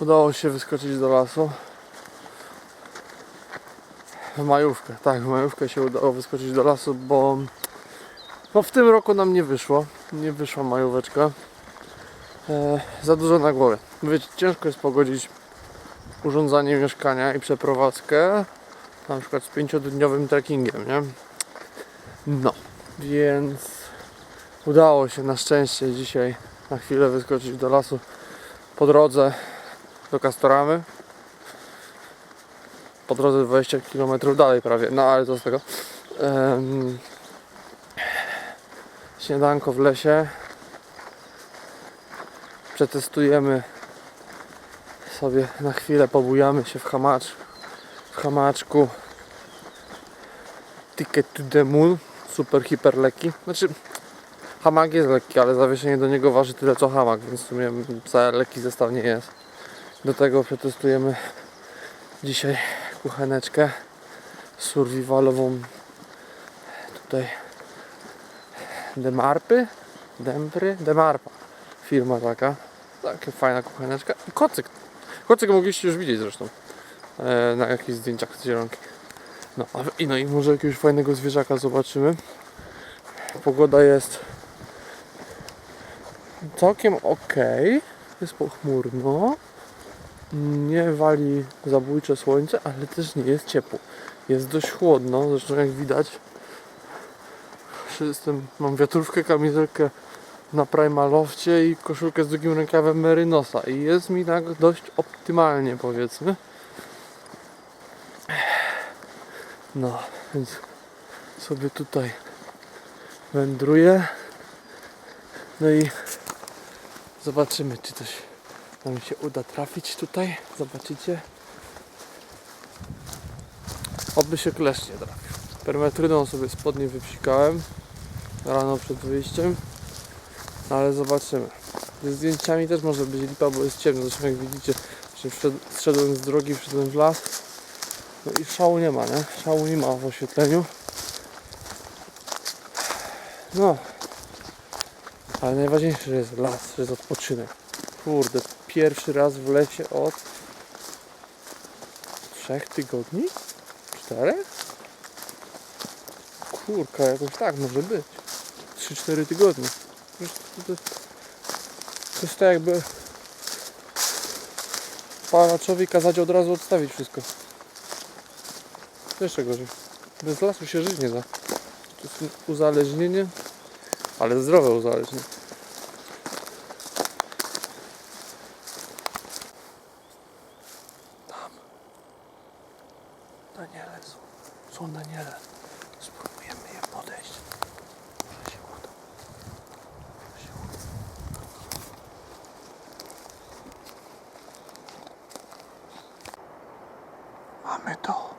Udało się wyskoczyć do lasu. W majówkę, tak, w majówkę się udało wyskoczyć do lasu, bo no w tym roku nam nie wyszło. Nie wyszła majóweczka. E, za dużo na głowie. Wiecie, ciężko jest pogodzić urządzanie mieszkania i przeprowadzkę na przykład z pięciodniowym trekkingiem, nie? No, więc udało się na szczęście dzisiaj na chwilę wyskoczyć do lasu po drodze do Kastoramy. Po drodze 20 km dalej prawie, no ale to z tego. Em, śniadanko w lesie. Przetestujemy sobie na chwilę, pobujamy się w hamacz, w hamaczku. Ticket to the moon, super hiper lekki. Znaczy, hamak jest lekki, ale zawieszenie do niego waży tyle co hamak, więc w sumie wcale lekki zestaw nie jest. Do tego przetestujemy dzisiaj kucheneczkę survivalową tutaj Demarpy? Dempry? Demarpa firma taka taka fajna kucheneczka i kocyk kocyk mogliście już widzieć zresztą e, na jakichś zdjęciach z zielonki no, i no i może jakiegoś fajnego zwierzaka zobaczymy pogoda jest całkiem ok jest pochmurno nie wali zabójcze słońce, ale też nie jest ciepło. Jest dość chłodno, zresztą jak widać. Jestem, mam wiatrówkę, kamizelkę na Primalofcie i koszulkę z drugim rękawem Merynosa i jest mi tak dość optymalnie powiedzmy. No, więc sobie tutaj wędruję. No i zobaczymy czy coś nam się uda trafić tutaj. Zobaczycie. Oby się klesz nie trafił. Permetryną sobie spodnie wypsikałem rano przed wyjściem. No ale zobaczymy. Ze zdjęciami też może być lipa, bo jest ciemno. Zresztą jak widzicie, że wszedł, zszedłem z drogi, wszedłem w las. No i szału nie ma, nie? Szału nie ma w oświetleniu. No. Ale najważniejsze, że jest las, że jest odpoczynek. Kurde, pierwszy raz w lesie od trzech tygodni? Czterech? Kurka, jakoś tak może być. 3-4 tygodnie. To, to, to jest tak jakby palaczowi kazać od razu odstawić wszystko. Jeszcze gorzej. Bez lasu się żyć nie da. To jest uzależnienie, ale zdrowe uzależnienie. Daniele są. Są Daniele. Spróbujemy je podejść. Może się uda. Może się uda. Mamy to.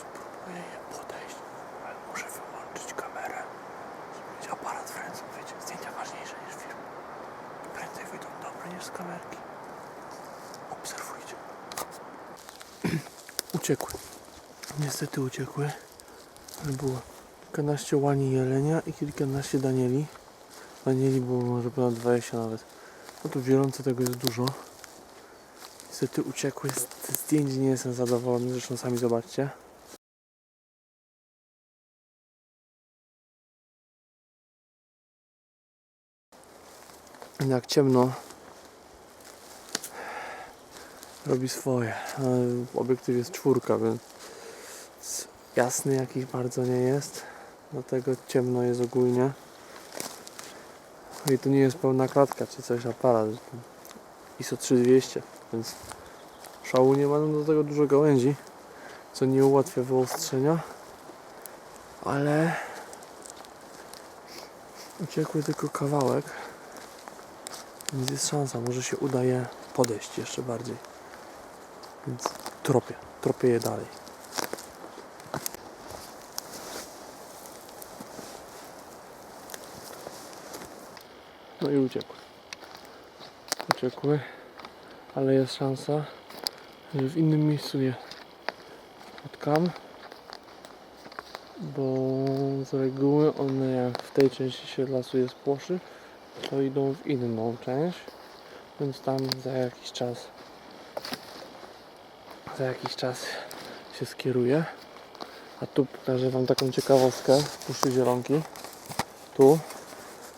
Spróbuję je podejść, ale muszę wyłączyć kamerę. Żeby mieć aparat w ręce. Wiecie, zdjęcia ważniejsze niż film. Prędzej wyjdą dobre niż z kamerki. Obserwujcie. Uciekły. Niestety uciekły. Było kilkanaście łani jelenia i kilkanaście danieli. Danieli było może ponad 20 nawet. No tu w zielonce tego jest dużo. Niestety uciekły. Z zdjęć nie jestem zadowolony, zresztą sami zobaczcie. Jak ciemno robi swoje. Ale Obiektyw jest czwórka, więc jasny jakiś bardzo nie jest. Dlatego ciemno jest ogólnie. I to nie jest pełna klatka czy coś aparat. ISO 3200, więc szału nie ma no do tego dużo gałęzi, co nie ułatwia wyostrzenia. Ale uciekły tylko kawałek. Więc jest szansa, może się uda je podejść jeszcze bardziej. Więc tropię, tropię je dalej. No i uciekły. Uciekły, ale jest szansa, że w innym miejscu je spotkam, bo z reguły one jak w tej części się lasu jest płoszy, to idą w inną część, więc tam za jakiś czas za jakiś czas się skieruje. A tu pokażę Wam taką ciekawostkę z Puszczy Zielonki. Tu,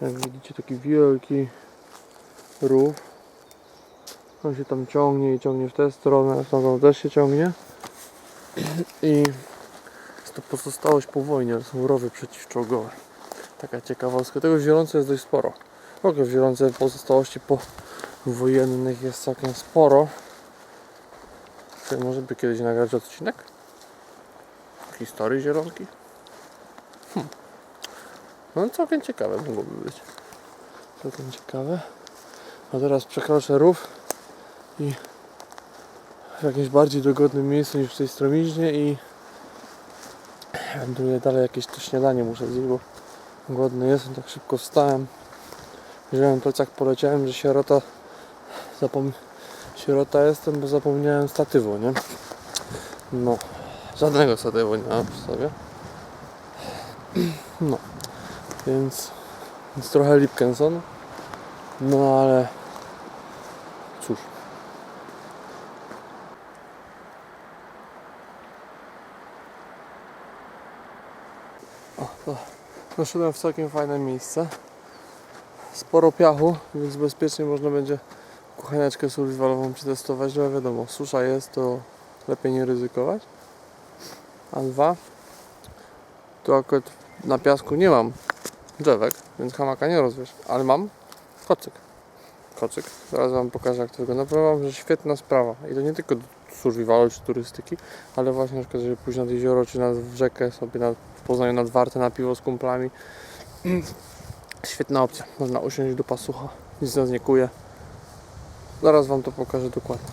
jak widzicie, taki wielki rów. On się tam ciągnie i ciągnie w tę stronę, w tamtą też się ciągnie. I jest to pozostałość po wojnie, to są rowy przeciwczołgowe. Taka ciekawostka. Tego w Zielonce jest dość sporo. W ogóle w Zielonce pozostałości po wojennych jest całkiem sporo. Może by kiedyś nagrać odcinek? Historii Zielonki? Hm. No całkiem ciekawe mogłoby być. Całkiem ciekawe. A teraz przekroczę rów i w jakimś bardziej dogodnym miejscu niż w tej stromiźnie i wędruję dalej jakieś to śniadanie muszę zjeść, bo głodny jestem, tak szybko wstałem. Wziąłem plecak, poleciałem, że sierota zapom... Sierota jestem, bo zapomniałem statywu, nie? No, żadnego statywu nie mam sobie. No, więc, więc trochę Lipkenson. No ale cóż. O, to doszedłem w całkiem fajne miejsce. Sporo piachu, więc bezpiecznie można będzie kucheneczkę survivalową przetestować, no wiadomo, susza jest, to lepiej nie ryzykować. A dwa, to akurat na piasku nie mam drzewek, więc hamaka nie rozwiesz, ale mam kocyk. Kocyk, zaraz Wam pokażę jak to wygląda. Powiem że świetna sprawa i to nie tylko do survivalu czy turystyki, ale właśnie na przykład, żeby pójść nad jezioro czy nad rzekę sobie nad, w Poznaniu nad Wartę na piwo z kumplami. Świetna opcja, można usiąść do pasucha, nic nas nie kuje. Zaraz Wam to pokażę dokładnie.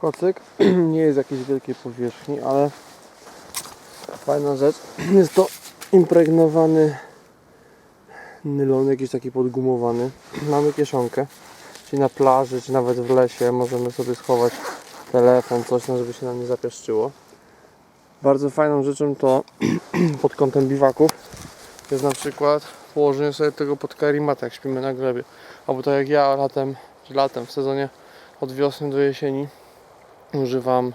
Kocyk nie jest jakiejś wielkiej powierzchni, ale fajna rzecz. Jest to impregnowany nylon, jakiś taki podgumowany. Mamy kieszonkę, czyli na plaży, czy nawet w lesie możemy sobie schować telefon, coś, no, żeby się nam nie zapieszczyło. Bardzo fajną rzeczą to pod kątem biwaków jest na przykład położenie sobie tego pod karimatę, jak śpimy na glebie. Albo tak jak ja latem, latem w sezonie od wiosny do jesieni używam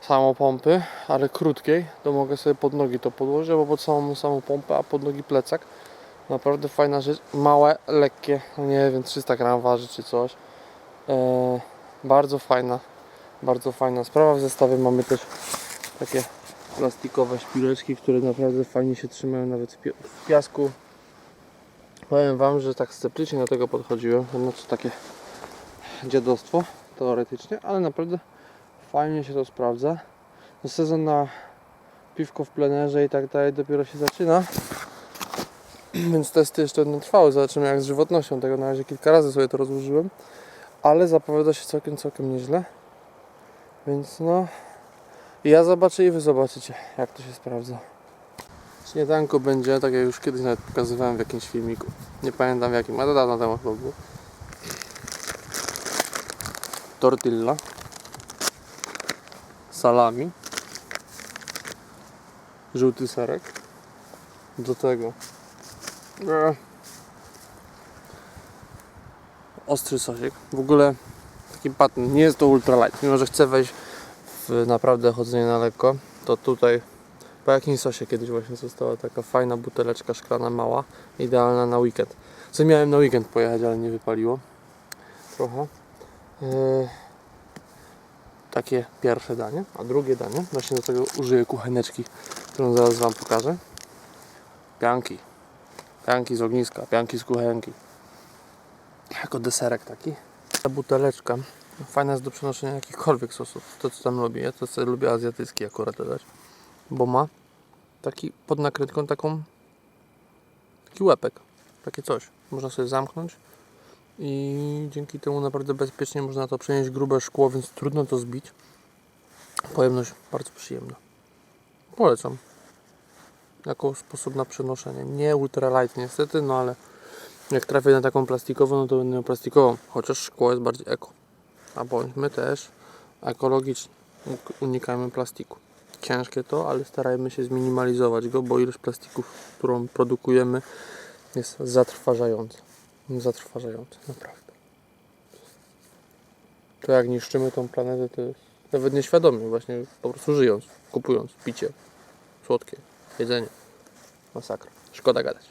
samopompy, ale krótkiej, to mogę sobie pod nogi to podłożyć, albo pod samą samą pompę, a pod nogi plecak. Naprawdę fajna rzecz, małe, lekkie, no nie wiem, 300 gram waży czy coś. Eee, bardzo fajna, bardzo fajna sprawa. W zestawie mamy też takie plastikowe szpileczki, które naprawdę fajnie się trzymają nawet w, pi- w piasku. Powiem Wam, że tak sceptycznie do tego podchodziłem, znaczy takie dziadostwo teoretycznie, ale naprawdę fajnie się to sprawdza. No sezon na piwko w plenerze i tak dalej dopiero się zaczyna. Więc testy jeszcze będą trwały. Zobaczymy jak z żywotnością tego. Na razie kilka razy sobie to rozłożyłem. Ale zapowiada się całkiem, całkiem nieźle. Więc no... Ja zobaczę i Wy zobaczycie jak to się sprawdza. Śniadanko będzie, tak jak już kiedyś nawet pokazywałem w jakimś filmiku. Nie pamiętam w jakim, ale dawno temu chyba było. Tortilla salami, żółty serek, do tego e, ostry sosik. W ogóle taki patent, nie jest to ultra light, mimo że chcę wejść w naprawdę chodzenie na lekko, to tutaj po jakimś sosie kiedyś właśnie została taka fajna buteleczka szklana mała, idealna na weekend. Co miałem na weekend pojechać, ale nie wypaliło trochę. E, takie pierwsze danie, a drugie danie, właśnie do tego użyję kucheneczki, którą zaraz Wam pokażę. Pianki. Pianki z ogniska, pianki z kuchenki. Jako deserek taki. Ta buteleczka fajna jest do przenoszenia jakichkolwiek sosów. To co tam lubię, ja to sobie lubię azjatycki akurat dodać. Bo ma taki pod nakrętką taką taki łepek, takie coś. Można sobie zamknąć i dzięki temu naprawdę bezpiecznie można to przenieść grube szkło, więc trudno to zbić. Pojemność bardzo przyjemna. Polecam. Jako sposób na przenoszenie. Nie ultralight niestety, no ale jak trafię na taką plastikową, no to będę miał plastikową. Chociaż szkło jest bardziej eko. A bądźmy też ekologiczni. Unikajmy plastiku. Ciężkie to, ale starajmy się zminimalizować go, bo ilość plastików, którą produkujemy jest zatrważająca. Zatrważająca, naprawdę. To jak niszczymy tą planetę, to jest nawet nieświadomie, właśnie po prostu żyjąc, kupując picie, słodkie, jedzenie. Masakra. Szkoda gadać.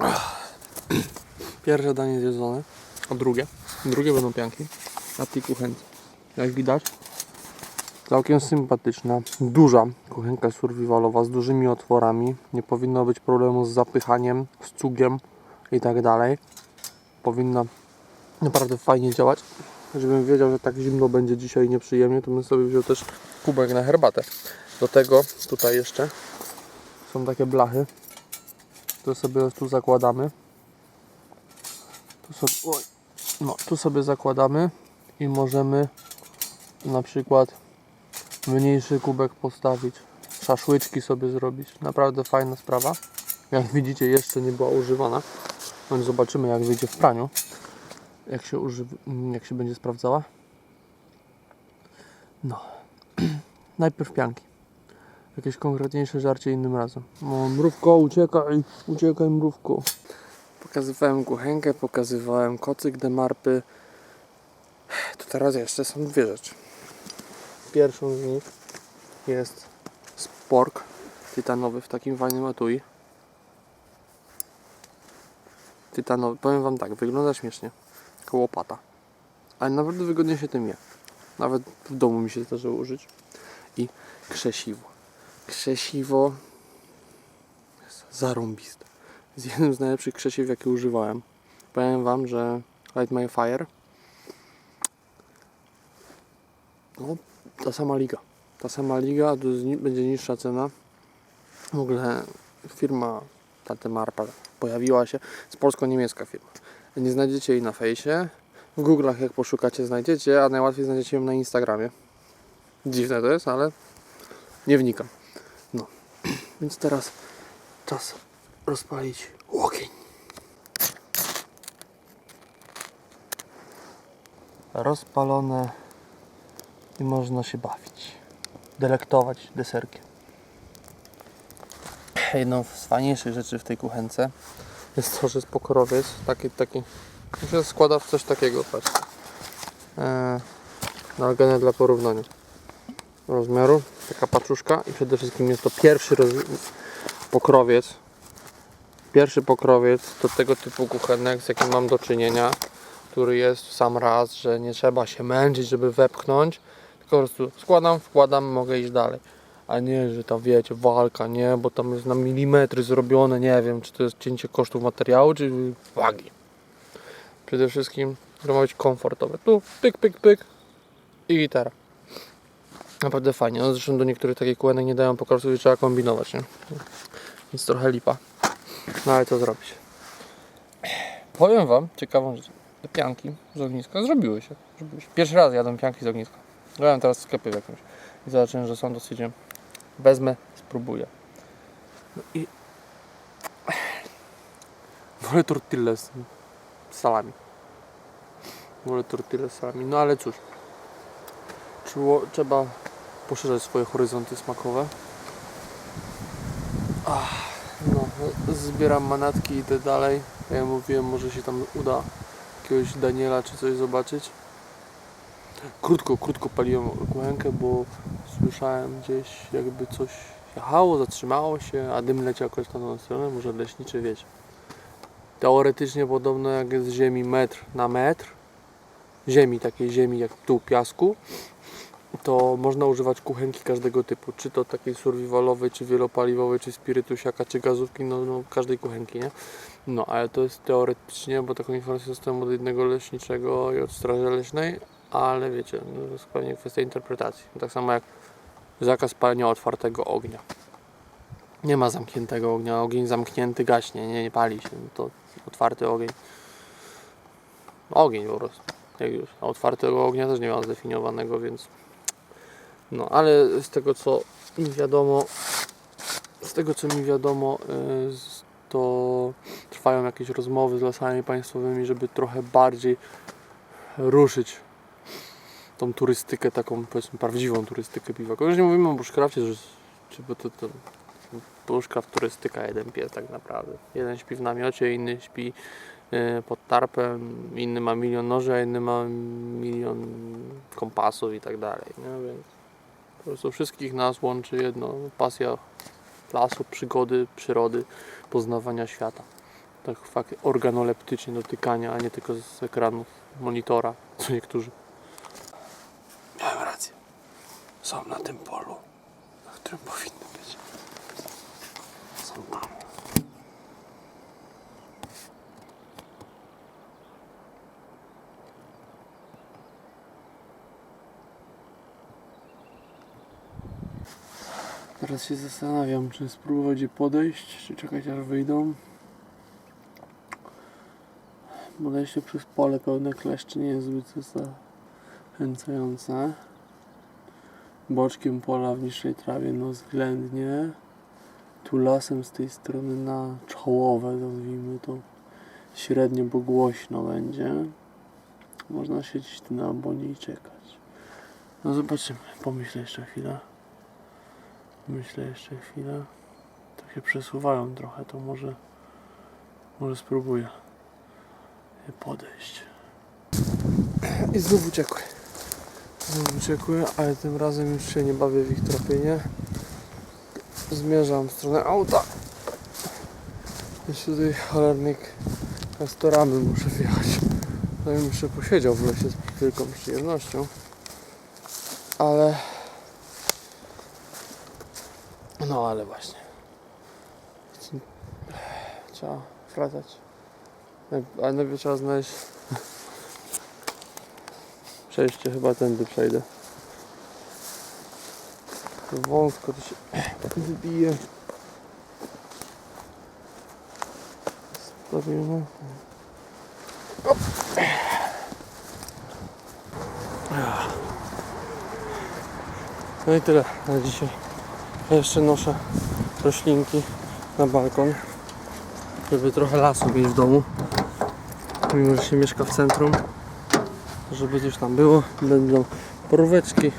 Pierwsze danie zjedzone, a drugie. Drugie będą pianki na tej kuchence. Jak widać, całkiem sympatyczna, duża kuchenka survivalowa z dużymi otworami. Nie powinno być problemu z zapychaniem, z cugiem i tak dalej. Powinna naprawdę fajnie działać. Żebym wiedział, że tak zimno będzie dzisiaj nieprzyjemnie, to bym sobie wziął też kubek na herbatę. Do tego tutaj jeszcze są takie blachy. To sobie tu zakładamy. Tu sobie, oj, no, tu sobie zakładamy i możemy na przykład mniejszy kubek postawić. Szaszłyczki sobie zrobić. Naprawdę fajna sprawa. Jak widzicie jeszcze nie była używana. Więc zobaczymy jak wyjdzie w praniu. Jak się, używ... jak się będzie sprawdzała. No. Najpierw pianki. Jakieś konkretniejsze żarcie innym razem. O, mrówko, uciekaj, uciekaj mrówko. Pokazywałem kuchenkę, pokazywałem kocyk demarpy. To teraz jeszcze są dwie rzeczy. Pierwszą z nich jest spork tytanowy w takim fajnym etui. Tytanowy, powiem wam tak, wygląda śmiesznie. Jako łopata. Ale naprawdę wygodnie się tym je. Nawet w domu mi się zdarzyło użyć. I krzesiwo. Krzesiwo jest zarąbiste. Jest jednym z najlepszych krzesiew, jakie używałem. Powiem Wam, że Light My Fire no, ta sama liga. Ta sama liga, tu będzie niższa cena. W ogóle firma Tate Marpa pojawiła się. Z polsko-niemiecka firma. Nie znajdziecie jej na fejsie. W Google'ach jak poszukacie znajdziecie, a najłatwiej znajdziecie ją na Instagramie. Dziwne to jest, ale nie wnikam. No, więc teraz czas rozpalić ogień. Rozpalone i można się bawić, delektować deserkiem. Jedną z fajniejszych rzeczy w tej kuchence jest to, że jest pokrowiec, taki, taki, się składa w coś takiego, patrzcie. Eee, dla porównania rozmiaru, taka paczuszka i przede wszystkim jest to pierwszy roz... pokrowiec pierwszy pokrowiec do tego typu kuchenek, z jakim mam do czynienia, który jest w sam raz, że nie trzeba się męczyć, żeby wepchnąć, po prostu składam, wkładam, mogę iść dalej. A nie, że tam wiecie, walka, nie, bo tam jest na milimetry zrobione, nie wiem, czy to jest cięcie kosztów materiału, czy wagi. Przede wszystkim, to być komfortowe. Tu, pyk, pyk, pyk i gitara. Naprawdę fajnie. No zresztą do niektórych takich kółenek nie dają pokrowiec i trzeba kombinować, nie? Więc trochę lipa. No ale co zrobić? Powiem Wam ciekawą rzecz. Te pianki z ogniska zrobiły się. Zrobiły się. Pierwszy raz jadę pianki z ogniska. Byłem teraz w sklepie w jakimś i zobaczyłem, że są dosyć. Wezmę, spróbuję. No i wolę tortille z salami. Wolę tortille z salami. No ale cóż. Trzeba, poszerzać swoje horyzonty smakowe. No, zbieram manatki i idę dalej. Ja mówiłem, może się tam uda jakiegoś Daniela czy coś zobaczyć. Krótko, krótko paliłem kuchenkę, bo słyszałem gdzieś jakby coś jechało, zatrzymało się, a dym leciał jakoś na stronę, może leśniczy wiecie. Teoretycznie podobno jak jest z ziemi metr na metr, ziemi, takiej ziemi jak tu piasku, to można używać kuchenki każdego typu, czy to takiej survivalowej, czy wielopaliwowej, czy spirytusiaka, czy gazówki, no, no każdej kuchenki, nie? No, ale to jest teoretycznie, bo taką informację dostałem od jednego leśniczego i od straży leśnej, ale wiecie, no, to jest pewnie kwestia interpretacji. Tak samo jak zakaz palenia otwartego ognia. Nie ma zamkniętego ognia, ogień zamknięty gaśnie, nie, nie pali się, no to otwarty ogień. Ogień po prostu. jak już. A otwartego ognia też nie mam zdefiniowanego, więc no, ale z tego co mi wiadomo, z tego co mi wiadomo, y, to trwają jakieś rozmowy z lasami państwowymi, żeby trochę bardziej ruszyć tą turystykę, taką powiedzmy prawdziwą turystykę piwa. Już nie mówimy o bushcrafcie, że czy bo to, to bushcraft turystyka jeden pies tak naprawdę. Jeden śpi w namiocie, inny śpi y, pod tarpem, inny ma milion noży, a inny ma milion kompasów i tak dalej. Nie? Więc po prostu wszystkich nas łączy jedno pasja lasu, przygody, przyrody, poznawania świata. Tak fakt organoleptycznie dotykania, a nie tylko z ekranów monitora, co niektórzy. Miałem rację. Są na tym polu, na którym powinny być. Są tam. Teraz się zastanawiam, czy spróbować je podejść, czy czekać aż wyjdą. Podejście przez pole pełne kleszczy nie jest zbyt zachęcające. Boczkiem pola w niższej trawie no względnie. Tu lasem z tej strony na czołowe, nazwijmy to średnio, bo głośno będzie. Można siedzieć tu na abonie i czekać. No zobaczymy, pomyślę jeszcze chwilę. Myślę jeszcze chwilę. Tak się przesuwają trochę, to może może spróbuję podejść. I znów uciekły. Znów uciekły, ale tym razem już się nie bawię w ich tropienie. Zmierzam w stronę auta. Jeszcze tutaj cholernik kastoramy muszę wjechać. No i muszę posiedział w lesie z wielką przyjemnością. Ale no ale właśnie. Trzeba wracać. Ale najpierw trzeba znaleźć przejście, chyba tędy przejdę. Wąsko to się wybije. Op. No i tyle na dzisiaj. Ja jeszcze noszę roślinki na balkon, żeby trochę lasu mieć w domu. Mimo, że się mieszka w centrum, żeby coś tam było. Będą poróweczki.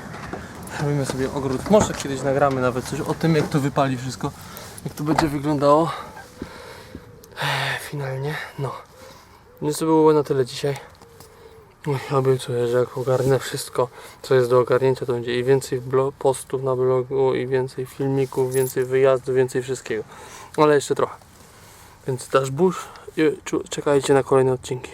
Robimy sobie ogród. Może kiedyś nagramy nawet coś o tym, jak to wypali wszystko, jak to będzie wyglądało. Finalnie, no. Więc to było na tyle dzisiaj. Uj, Obiecuję, że jak ogarnę wszystko, co jest do ogarnięcia, to będzie i więcej postów na blogu, i więcej filmików, więcej wyjazdów, więcej wszystkiego. Ale jeszcze trochę. Więc dasz burz i czekajcie na kolejne odcinki.